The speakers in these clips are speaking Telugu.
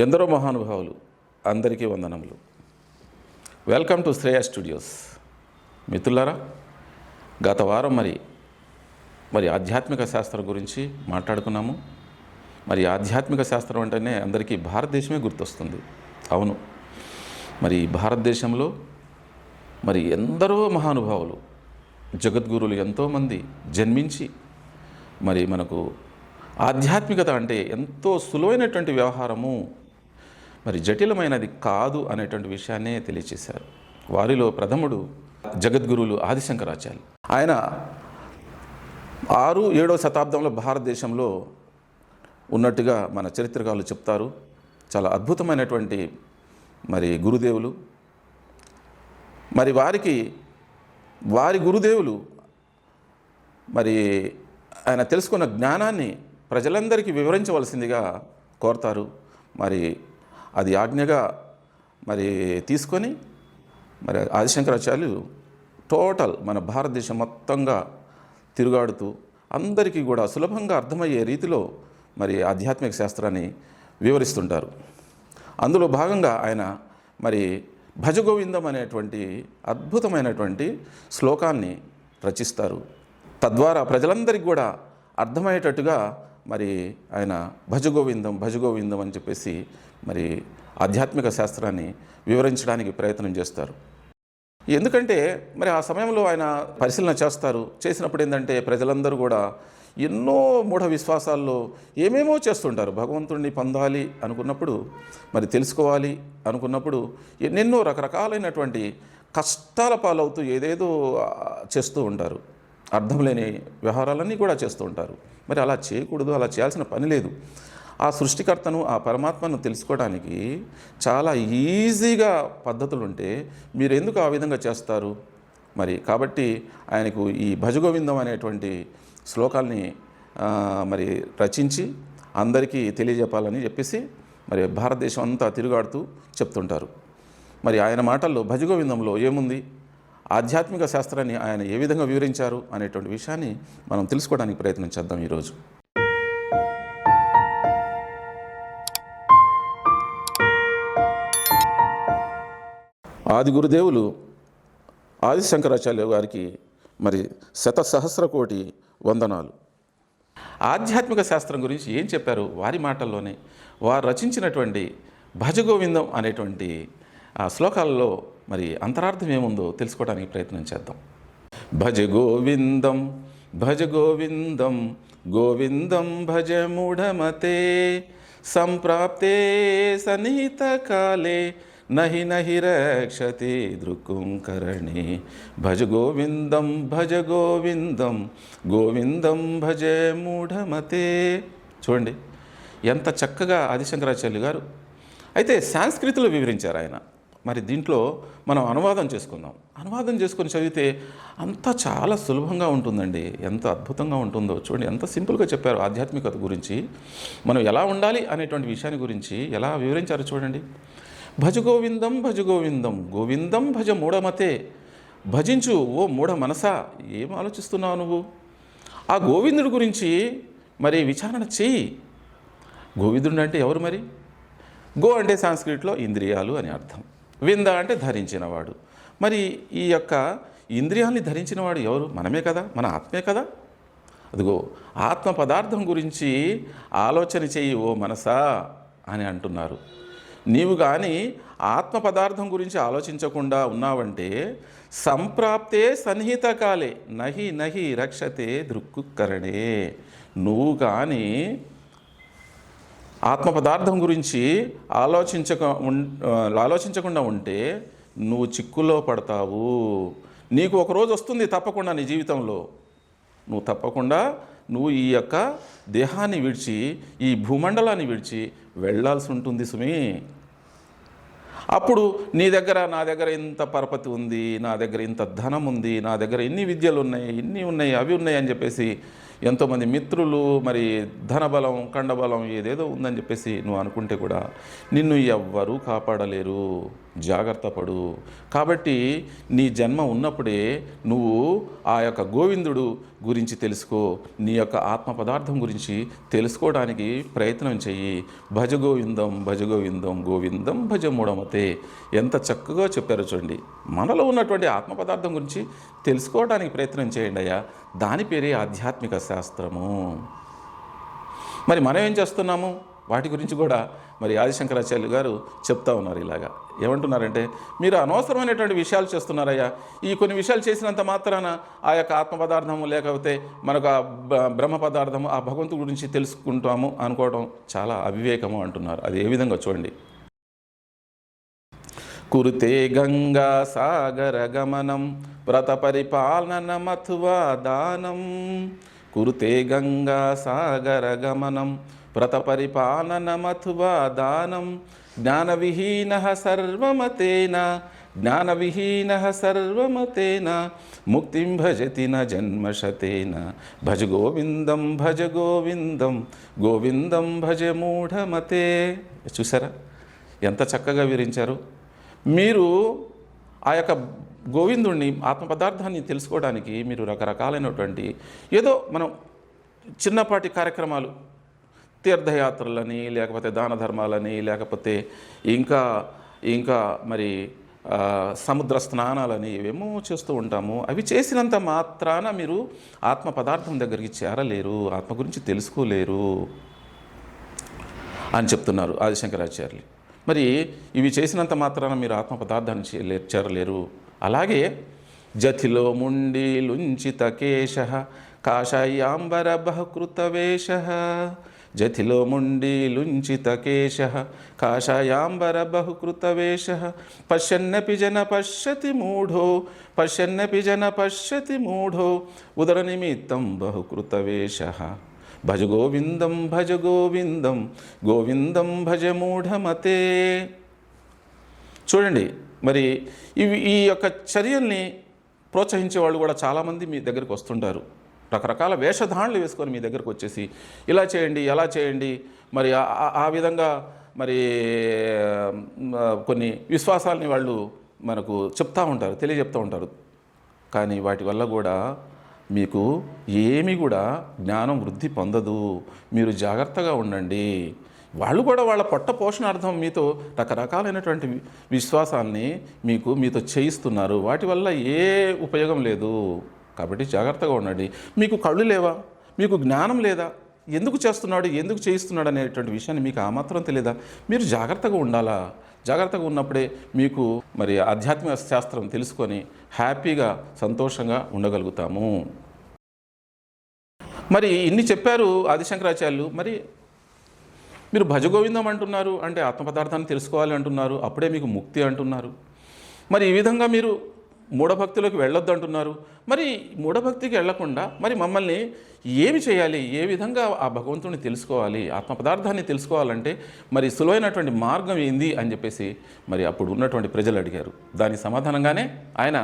ఎందరో మహానుభావులు అందరికీ వందనములు. వెల్కమ్ టు శ్రేయా స్టూడియోస్ మిత్రులారా గత వారం మరి మరి ఆధ్యాత్మిక శాస్త్రం గురించి మాట్లాడుకున్నాము. మరి ఆధ్యాత్మిక శాస్త్రం అంటేనే అందరికీ భారతదేశమే గుర్తొస్తుంది. అవును. మరి భారతదేశంలో మరి ఎందరో మహానుభావులు జగద్గురులు ఎంతోమంది జన్మించి మరి మనకు ఆధ్యాత్మికత అంటే ఎంతో సులువైనటువంటి వ్యవహారము మరి జటిలమైనది కాదు అనేటువంటి విషయాన్నే తెలియచేశారు. వారిలో ప్రథముడు జగద్గురువులు ఆదిశంకరాచార్యులు. ఆయన ఆరు ఏడో శతాబ్దంలో భారతదేశంలో ఉన్నట్టుగా మన చరిత్రకారులు చెప్తారు. చాలా అద్భుతమైనటువంటి మరి గురుదేవులు. మరి వారికి వారి గురుదేవులు మరి ఆయన తెలుసుకున్న జ్ఞానాన్ని ప్రజలందరికీ వివరించవలసిందిగా కోరతారు. మరి అది ఆజ్ఞగా మరి తీసుకొని మరి ఆదిశంకరాచార్యులు టోటల్ మన భారతదేశం మొత్తంగా తిరుగాడుతూ అందరికీ కూడా సులభంగా అర్థమయ్యే రీతిలో మరి ఆధ్యాత్మిక శాస్త్రాన్ని వివరిస్తుంటారు. అందులో భాగంగా ఆయన మరి భజగోవిందం అనేటువంటి అద్భుతమైనటువంటి శ్లోకాన్ని రచిస్తారు. తద్వారా ప్రజలందరికీ కూడా అర్థమయ్యేటట్టుగా మరి ఆయన భజగోవిందం భజగోవిందం అని చెప్పేసి మరి ఆధ్యాత్మిక శాస్త్రాన్ని వివరించడానికి ప్రయత్నం చేస్తారు. ఎందుకంటే మరి ఆ సమయంలో ఆయన పరిశీలన చేస్తారు. చేసినప్పుడు ఏంటంటే ప్రజలందరూ కూడా ఎన్నో మూఢ విశ్వాసాల్లో ఏమేమో చేస్తుంటారు. భగవంతుడిని పొందాలి అనుకున్నప్పుడు మరి తెలుసుకోవాలి అనుకున్నప్పుడు ఎన్నెన్నో రకరకాలైనటువంటి కష్టాల పాలవుతూ ఏదేదో చేస్తూ ఉంటారు. అర్థం లేని వ్యవహారాలన్నీ కూడా చేస్తూ ఉంటారు. మరి అలా చేయకూడదు అలా చేయాల్సిన పని లేదు. ఆ సృష్టికర్తను ఆ పరమాత్మను తెలుసుకోవడానికి చాలా ఈజీగా పద్ధతులు ఉంటే మీరు ఎందుకు ఆ విధంగా చేస్తారు? మరి కాబట్టి ఆయనకు ఈ భజగోవిందం అనేటువంటి శ్లోకాల్ని మరి రచించి అందరికీ తెలియజెప్పాలని చెప్పేసి మరి భారతదేశం అంతా తిరుగాడుతూ చెప్తుంటారు. మరి ఆయన మాటల్లో భజగోవిందంలో ఏముంది? ఆధ్యాత్మిక శాస్త్రాన్ని ఆయన ఏ విధంగా వివరించారు అనేటువంటి విషయాన్ని మనం తెలుసుకోవడానికి ప్రయత్నం చేద్దాం ఈరోజు. ఆది గురుదేవులు ఆదిశంకరాచార్య గారికి మరి శత సహస్ర కోటి వందనాలు. ఆధ్యాత్మిక శాస్త్రం గురించి ఏం చెప్పారు? వారి మాటల్లోనే. వారు రచించినటువంటి భజగోవిందం అనేటువంటి ఆ శ్లోకాలలో మరి అంతరార్థం ఏముందో తెలుసుకోవడానికి ప్రయత్నం చేద్దాం. భజ గోవిందం భజ గోవిందం గోవిందం భజ మూఢమతే సంప్రాప్తే సన్నిహిత కాలే నహి నహి రక్షతి దృక్కుంకరణి. భజ గోవిందం భజ గోవిందం గోవిందం భజ మూఢమతే. చూడండి ఎంత చక్కగా ఆదిశంకరాచార్యులు గారు. అయితే సాంస్కృతిలో వివరించారు ఆయన. మరి దీంట్లో మనం అనువాదం చేసుకుందాం. అనువాదం చేసుకొని చదివితే అంతా చాలా సులభంగా ఉంటుందండి. ఎంత అద్భుతంగా ఉంటుందో చూడండి. ఎంత సింపుల్గా చెప్పారు ఆధ్యాత్మికత గురించి. మనం ఎలా ఉండాలి అనేటువంటి విషయాన్ని గురించి ఎలా వివరించారు చూడండి. భజ గోవిందం భజ గోవిందం గోవిందం భజ మూఢమతే. భజించు ఓ మూఢ మనసా. ఏం ఆలోచిస్తున్నావు నువ్వు? ఆ గోవిందుడి గురించి మరి విచారణ చెయ్యి. గోవిందుడు అంటే ఎవరు మరి? గో అంటే సాంస్క్రిట్లో ఇంద్రియాలు అని అర్థం. వింద అంటే ధరించినవాడు. మరి ఈ యొక్క ఇంద్రియాల్ని ధరించినవాడు ఎవరు? మనమే కదా మన ఆత్మే కదా. అదిగో ఆత్మ పదార్థం గురించి ఆలోచన చెయ్యి ఓ మనసా అని అంటున్నారు. నీవు కానీ ఆత్మ పదార్థం గురించి ఆలోచించకుండా ఉన్నావంటే సంప్రాప్తే సన్నిహిత కాలే నహి నహి రక్షతే దృక్కుకరణే నువ్వు కానీ ఆత్మ పదార్థం గురించి ఆలోచించక ఆలోచించకుండా ఉంటే నువ్వు చిక్కుల్లో పడతావు. నీకు ఒకరోజు వస్తుంది తప్పకుండా నీ జీవితంలో. నువ్వు తప్పకుండా నువ్వు ఈ యొక్క దేహాన్ని విడిచి ఈ భూమండలాన్ని విడిచి వెళ్ళాల్సి ఉంటుంది సుమి. అప్పుడు నీ దగ్గర నా దగ్గర ఇంత పరపతి ఉంది నా దగ్గర ఇంత ధనం ఉంది నా దగ్గర ఇన్ని విద్యలు ఉన్నాయి ఇన్ని ఉన్నాయి అవి ఉన్నాయి అని చెప్పేసి ఎంతోమంది మిత్రులు మరి ధనబలం కండబలం ఏదేదో ఉందని చెప్పేసి నువ్వు అనుకుంటే కూడా నిన్ను ఎవ్వరూ కాపాడలేరు. జాగ్రత్త పడు. కాబట్టి నీ జన్మ ఉన్నప్పుడే నువ్వు ఆ యొక్క గోవిందుడు గురించి తెలుసుకో. నీ యొక్క ఆత్మ పదార్థం గురించి తెలుసుకోవడానికి ప్రయత్నం చెయ్యి. భజ గోవిందం భజ గోవిందం గోవిందం భజ మూడమతే ఎంత చక్కగా చెప్పారో చూడండి. మనలో ఉన్నటువంటి ఆత్మ పదార్థం గురించి తెలుసుకోవడానికి ప్రయత్నం చేయండి అయ్యా. దాని పేరే ఆధ్యాత్మిక శాస్త్రము. మరి మనం ఏం చేస్తున్నాము? వాటి గురించి కూడా మరి ఆదిశంకరాచార్యులు గారు చెప్తా ఉన్నారు ఇలాగా. ఏమంటున్నారంటే మీరు అనవసరమైనటువంటి విషయాలు చేస్తున్నారయ్యా. ఈ కొన్ని విషయాలు చేసినంత మాత్రాన ఆ యొక్క ఆత్మ పదార్థము లేకపోతే మనకు ఆ బ- బ్రహ్మ పదార్థము ఆ భగవంతుడి గురించి తెలుసుకుంటాము అనుకోవడం చాలా అవివేకము అంటున్నారు. అది ఏ విధంగా చూడండి. కురుతే గంగా సాగర గమనం వ్రత పరిపాలన మథువా దానం. కురుతే గంగా సాగర గమనం వ్రత పరిపాలన దానం. జ్ఞానవిహీన సర్వమతేన జ్ఞానవిహీన సర్వమతేన ముక్తిం భజతి న జన్మశతేన. భజ గోవిందం భజ గోవిందం గోవిందం భజ మూఢమతే. చూసారా? ఎంత చక్కగా వివరించారు. మీరు ఆ యొక్క గోవిందుణ్ణి ఆత్మ పదార్థాన్ని తెలుసుకోవడానికి మీరు రకరకాలైనటువంటి ఏదో మనం చిన్నపాటి కార్యక్రమాలు తీర్థయాత్రలని లేకపోతే దాన ధర్మాలని లేకపోతే ఇంకా ఇంకా మరి సముద్ర స్నానాలని ఇవేమో చేస్తూ ఉంటాము. అవి చేసినంత మాత్రాన మీరు ఆత్మ పదార్థం దగ్గరికి చేరలేరు ఆత్మ గురించి తెలుసుకోలేరు అని చెప్తున్నారు ఆదిశంకరాచార్యులు. మరి ఇవి చేసినంత మాత్రాన మీరు ఆత్మ పదార్థాన్ని చేరలేరు. అలాగే జతిలో ముండి లుంచిత కేశ కాషాయాంబర బహకృత వేష జతిలో ముండి కేశ కాషాయాంబర బహుకృతవేష పశ్యన్నపి జన పశ్యతి మూఢో పశ్యన్నపి జన పశ్యతి మూఢో ఉదర నిమిత్తం బహుకృతవేష భజ గోవిందం భజ గోవిందం గోవిందం భజ మూఢమతే చూడండి మరి ఇవి ఈ యొక్క చర్యల్ని ప్రోత్సహించే వాళ్ళు కూడా చాలామంది మీ దగ్గరికి వస్తుంటారు. రకరకాల వేషధారణలు వేసుకొని మీ దగ్గరకు వచ్చేసి ఇలా చేయండి ఎలా చేయండి మరి ఆ- విధంగా మరి కొన్ని విశ్వాసాలని వాళ్ళు మనకు చెప్తా ఉంటారు తెలియజెప్తూ ఉంటారు. కానీ వాటి వల్ల కూడా మీకు ఏమీ కూడా జ్ఞానం వృద్ధి పొందదు. మీరు జాగ్రత్తగా ఉండండి. వాళ్ళు కూడా వాళ్ళ పొట్ట పోషణార్థం మీతో రకరకాలైనటువంటి విశ్వాసాన్ని విశ్వాసాల్ని మీకు మీతో చేయిస్తున్నారు. వాటి వల్ల ఏ ఉపయోగం లేదు. కాబట్టి జాగ్రత్తగా ఉండండి. మీకు కళ్ళు లేవా? మీకు జ్ఞానం లేదా? ఎందుకు చేస్తున్నాడు? ఎందుకు చేయిస్తున్నాడు అనేటువంటి విషయాన్ని మీకు ఆ మాత్రం తెలియదా మీరు జాగ్రత్తగా ఉండాలా? జాగ్రత్తగా ఉన్నప్పుడే మీకు మరి ఆధ్యాత్మిక శాస్త్రం తెలుసుకొని హ్యాపీగా సంతోషంగా ఉండగలుగుతాము. మరి ఇన్ని చెప్పారు ఆదిశంకరాచార్యులు. మరి మీరు భజగోవిందం అంటున్నారు అంటే ఆత్మ పదార్థాన్ని తెలుసుకోవాలి అంటున్నారు. అప్పుడే మీకు ముక్తి అంటున్నారు. మరి ఈ విధంగా మీరు మూఢభక్తిలోకి వెళ్ళొద్దు అంటున్నారు మరి మూఢభక్తికి వెళ్ళకుండా మరి మమ్మల్ని ఏమి చేయాలి? ఏ విధంగా ఆ భగవంతుని తెలుసుకోవాలి? ఆత్మ పదార్థాన్ని తెలుసుకోవాలంటే మరి సులువైనటువంటి మార్గం ఏంది అని చెప్పేసి మరి అప్పుడు ఉన్నటువంటి ప్రజలు అడిగారు. దానికి సమాధానంగానే ఆయన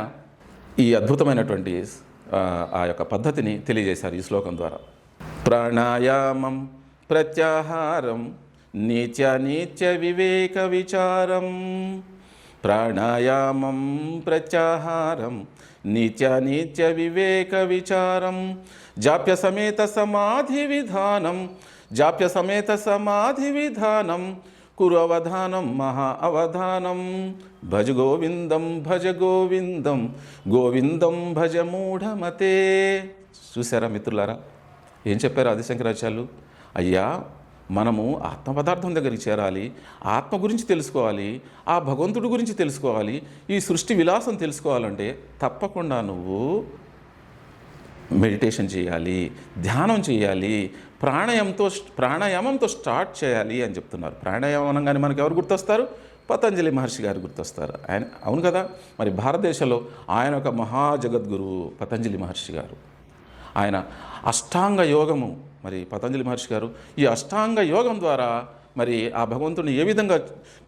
ఈ అద్భుతమైనటువంటి ఆ, యొక్క పద్ధతిని తెలియజేశారు ఈ శ్లోకం ద్వారా. ప్రాణాయామం ప్రత్యాహారం నీచ నీచ వివేక విచారం ప్రాణాయామం ప్రత్యాహారం నిత్య నిత్య వివేక విచారం జాప్య సమేత సమాధి విధానం జాప్య సమేత సమాధి విధానం కురు అవధానం మహా అవధానం భజ గోవిందం భజ గోవిందం గోవిందం భజ మూఢమతే. చూసారా మిత్రులారా? ఏం చెప్పారు ఆదిశంకరాచార్యులు? అయ్యా మనము ఆత్మ పదార్థం దగ్గరికి చేరాలి ఆత్మ గురించి తెలుసుకోవాలి ఆ భగవంతుడి గురించి తెలుసుకోవాలి ఈ సృష్టి విలాసం తెలుసుకోవాలంటే తప్పకుండా నువ్వు మెడిటేషన్ చేయాలి ధ్యానం చేయాలి ప్రాణాయామంతో ప్రాణాయామంతో స్టార్ట్ చేయాలి అని చెప్తున్నారు. ప్రాణాయామం అనగానే మనకు ఎవరు గుర్తొస్తారు? పతంజలి మహర్షి గారు గుర్తొస్తారు. ఆయన అవును కదా? మరి భారతదేశంలో ఆయన ఒక మహాజగద్గురువు పతంజలి మహర్షి గారు. ఆయన అష్టాంగ యోగము మరి పతంజలి మహర్షి గారు ఈ అష్టాంగ యోగం ద్వారా మరి ఆ భగవంతుని ఏ విధంగా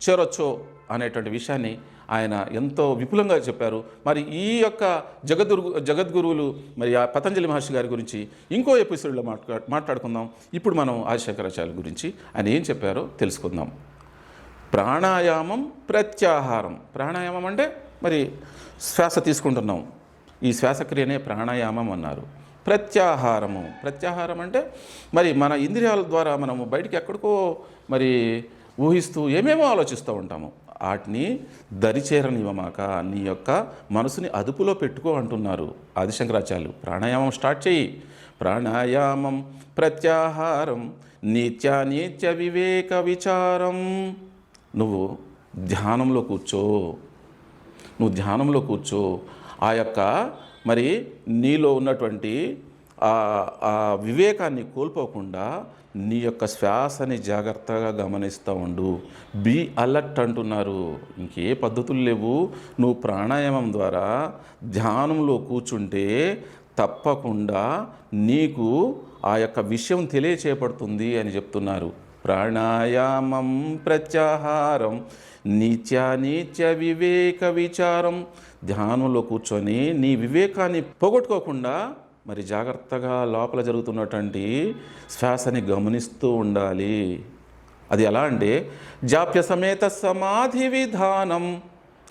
చేరొచ్చో అనేటువంటి విషయాన్ని ఆయన ఎంతో విపులంగా చెప్పారు. మరి ఈ యొక్క జగద్గురు జగద్గురువులు మరి ఆ పతంజలి మహర్షి గారి గురించి ఇంకో ఎపిసోడ్లో మాట్లా మాట్లాడుకుందాం. ఇప్పుడు మనం ఆదిశంకరాచార్యుల గురించి ఆయన ఏం చెప్పారో తెలుసుకుందాం. ప్రాణాయామం ప్రత్యాహారం. ప్రాణాయామం అంటే మరి శ్వాస తీసుకుంటున్నాం. ఈ శ్వాసక్రియనే ప్రాణాయామం అన్నారు. ప్రత్యాహారము. ప్రత్యాహారం అంటే మరి మన ఇంద్రియాల ద్వారా మనము బయటికి ఎక్కడికో మరి ఊహిస్తూ ఏమేమో ఆలోచిస్తూ ఉంటాము. వాటిని దరిచేరనివ్వమాక నీ యొక్క మనసుని అదుపులో పెట్టుకో అంటున్నారు ఆదిశంకరాచార్యులు. ప్రాణాయామం స్టార్ట్ చేయి. ప్రాణాయామం ప్రత్యాహారం నిత్యానిత్య వివేక విచారం. నువ్వు ధ్యానంలో కూర్చో. నువ్వు ధ్యానంలో కూర్చో. ఆ యొక్క మరి నీలో ఉన్నటువంటి ఆ ఆ వివేకాన్ని కోల్పోకుండా నీ యొక్క శ్వాసని జాగ్రత్తగా గమనిస్తూ ఉండు. బీ అలర్ట్ అంటున్నారు. ఇంకే పద్ధతులు లేవు. నువ్వు ప్రాణాయామం ద్వారా ధ్యానంలో కూర్చుంటే తప్పకుండా నీకు ఆ యొక్క విషయం తెలియచేయబడుతుంది అని చెప్తున్నారు. ప్రాణాయామం ప్రత్యాహారం నిత్య నిత్య వివేక విచారం. ధ్యానంలో కూర్చొని నీ వివేకాన్ని పోగొట్టుకోకుండా మరి జాగ్రత్తగా లోపల జరుగుతున్నటువంటి శ్వాసని గమనిస్తూ ఉండాలి. అది ఎలా అంటే జాప్య సమేత సమాధి విధానం.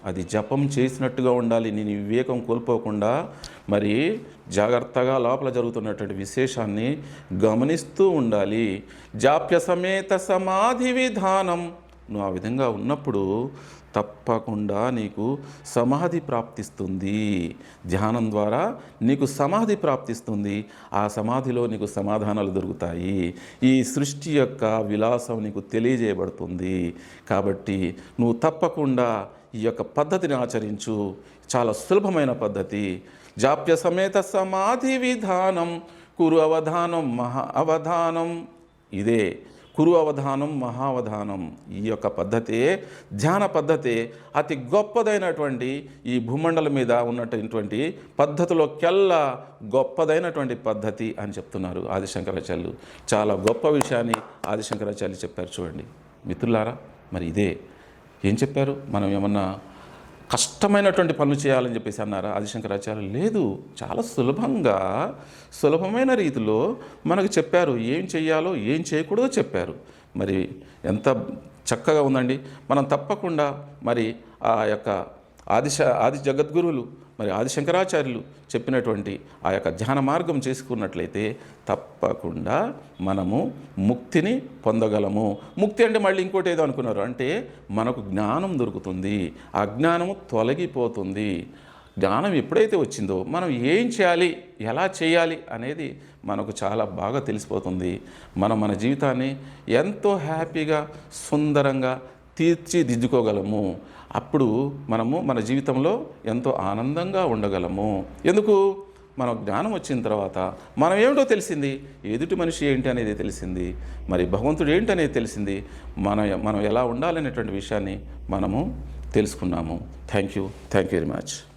అది జపం చేసినట్టుగా ఉండాలి. నేను వివేకం కోల్పోకుండా మరి జాగ్రత్తగా లోపల జరుగుతున్నటువంటి విశేషాన్ని గమనిస్తూ ఉండాలి. జాప్య సమేత సమాధి విధానం. నువ్వు ఆ విధంగా ఉన్నప్పుడు తప్పకుండా నీకు సమాధి ప్రాప్తిస్తుంది. ధ్యానం ద్వారా నీకు సమాధి ప్రాప్తిస్తుంది. ఆ సమాధిలో నీకు సమాధానాలు దొరుకుతాయి. ఈ సృష్టి యొక్క విలాసం నీకు తెలియజేయబడుతుంది. కాబట్టి నువ్వు తప్పకుండా ఈ యొక్క పద్ధతిని ఆచరించు. చాలా సులభమైన పద్ధతి. జాప్య సమేత సమాధి విధానం కురు అవధానం మహా అవధానం. ఇదే కురు అవధానం మహావధానం ఈ యొక్క పద్ధతే ధ్యాన పద్ధతే అతి గొప్పదైనటువంటి ఈ భూమండలం మీద ఉన్నటువంటి పద్ధతిలోకెల్లా గొప్పదైనటువంటి పద్ధతి అని చెప్తున్నారు ఆదిశంకరాచార్యులు. చాలా గొప్ప విషయాన్ని ఆదిశంకరాచార్యులు చెప్పారు చూడండి. మిత్రులారా మరి ఇదే. ఏం చెప్పారు? మనం ఏమన్నా కష్టమైనటువంటి పనులు చేయాలని చెప్పేసి అన్నారా ఆదిశంకరాచార్య లేదు చాలా సులభంగా సులభమైన రీతిలో మనకు చెప్పారు ఏం చేయాలో ఏం చేయకూడదో చెప్పారు. మరి ఎంత చక్కగా ఉందండి. మనం తప్పకుండా మరి ఆ యొక్క ఆదిశ ఆది జగద్గురువులు మరి ఆది శంకరాచార్యులు చెప్పినటువంటి ఆ యొక్క ధ్యాన మార్గం చేసుకున్నట్లయితే తప్పకుండా మనము ముక్తిని పొందగలము. ముక్తి అంటే మళ్ళీ ఇంకోటి ఏదో అనుకున్నారు. అంటే మనకు జ్ఞానం దొరుకుతుంది. ఆ జ్ఞానము తొలగిపోతుంది. జ్ఞానం ఎప్పుడైతే వచ్చిందో మనం ఏం చేయాలి? ఎలా చేయాలి? అనేది మనకు చాలా బాగా తెలిసిపోతుంది. మనం మన జీవితాన్ని ఎంతో హ్యాపీగా సుందరంగా తీర్చిదిద్దుకోగలము. అప్పుడు మనము మన జీవితంలో ఎంతో ఆనందంగా ఉండగలము. ఎందుకు? మన జ్ఞానం వచ్చిన తర్వాత మనం ఏమిటో తెలిసింది? ఎదుటి మనిషి ఏంటి అనేది తెలిసింది. మరి భగవంతుడు ఏంటి అనేది తెలిసింది. మన మనం ఎలా ఉండాలనేటువంటి విషయాన్ని మనము తెలుసుకున్నాము. Thank you thank you very much